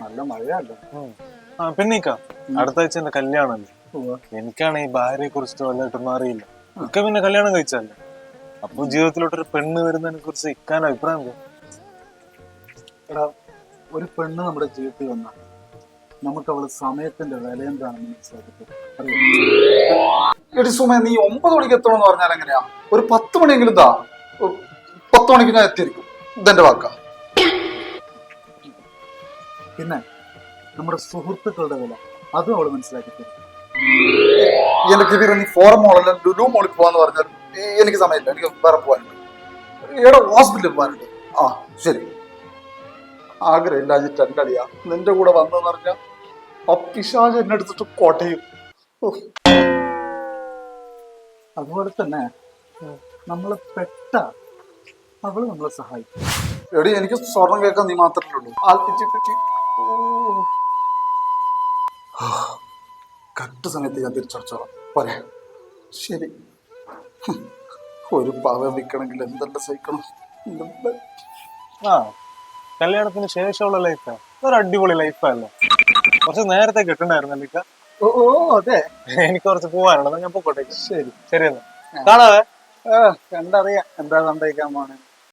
നല്ല മഴയല്ലേ? ആ. പിന്നീക്ക. അടുത്ത ആഴ്ച എന്റെ കല്യാണമല്ലേ എനിക്കാണ് ഈ ഭാര്യയെ കുറിച്ചിട്ട് വല്ലതായിട്ടൊന്നും അറിയില്ല ഇക്ക പിന്നെ കല്യാണം കഴിച്ചല്ലേ അപ്പൊ ജീവിതത്തിലോട്ടൊരു പെണ്ണ് വരുന്നതിനെ കുറിച്ച് ഇക്കാൻ അഭിപ്രായം? എടാ ഒരു പെണ്ണ് നമ്മുടെ ജീവിതത്തിൽ വന്ന നമുക്ക് അവൾ സമയത്തിന്റെ വില എന്താണെന്ന് മനസ്സിലാക്കി സുമ നീ ഒമ്പത് മണിക്ക് എത്തണമെന്ന് പറഞ്ഞാൽ എങ്ങനെയാ? ഒരു പത്ത് മണിയെങ്കിലും താ ഒരു പത്ത് മണിക്ക് ഞാൻ എത്തിയിരിക്കും. ഇതെന്റെ വാക്ക. പിന്നെ നമ്മുടെ സുഹൃത്തുക്കളുടെ വില. അതും അവൾ മനസ്സിലാക്കി തരും എന്റെ കിബീർ നീ ഫോറം മോളല്ല ലുലു മോളിൽ പോവാന്ന് പറഞ്ഞാൽ എനിക്ക് സമയമില്ല. എനിക്ക് വേറെ പോകാനുണ്ട് ഏടെ ഹോസ്പിറ്റലിൽ പോകാനുണ്ട് ആ ശരി. ആഗ്രഹമില്ല എന്റെ രണ്ടടിയാ നിന്റെ കൂടെ വന്നതെന്ന് പറഞ്ഞാൽ അപ്പിശാജ് പിശാജ് എന്നെ എടുത്തിട്ട് കോട്ടയും അതുപോലെ തന്നെ നമ്മളെ പെട്ട അവൾ നമ്മളെ സഹായിക്കും. എടി എനിക്ക് സ്വർണം കേൾക്കാൻ നീ മാത്രമേ ഉള്ളൂ. ആൽപ്പിച്ച് പറ്റി കറക്റ്റ് സമയത്ത് ഞാൻ തിരിച്ചടച്ചോളാം. പോരെ. ശരി. ഒരു പാവം വിൽക്കണമെങ്കിൽ എന്തെല്ലാം സഹിക്കണം ആ കല്യാണത്തിന് ശേഷമുള്ള ലൈഫാ ഒരു അടിപൊളി ലൈഫല്ലേ കുറച്ച് നേരത്തെ കിട്ടണ്ടായിരുന്നല്ലേ ഓ അതെ. എനിക്ക് കുറച്ച് പോവാനുണ്ട് ഞാൻ പോട്ടെ ശരി. ശരി എന്നാ. കാണാവേ. കണ്ടറിയാം. എന്താ സംഭവിക്കാൻ പോണേ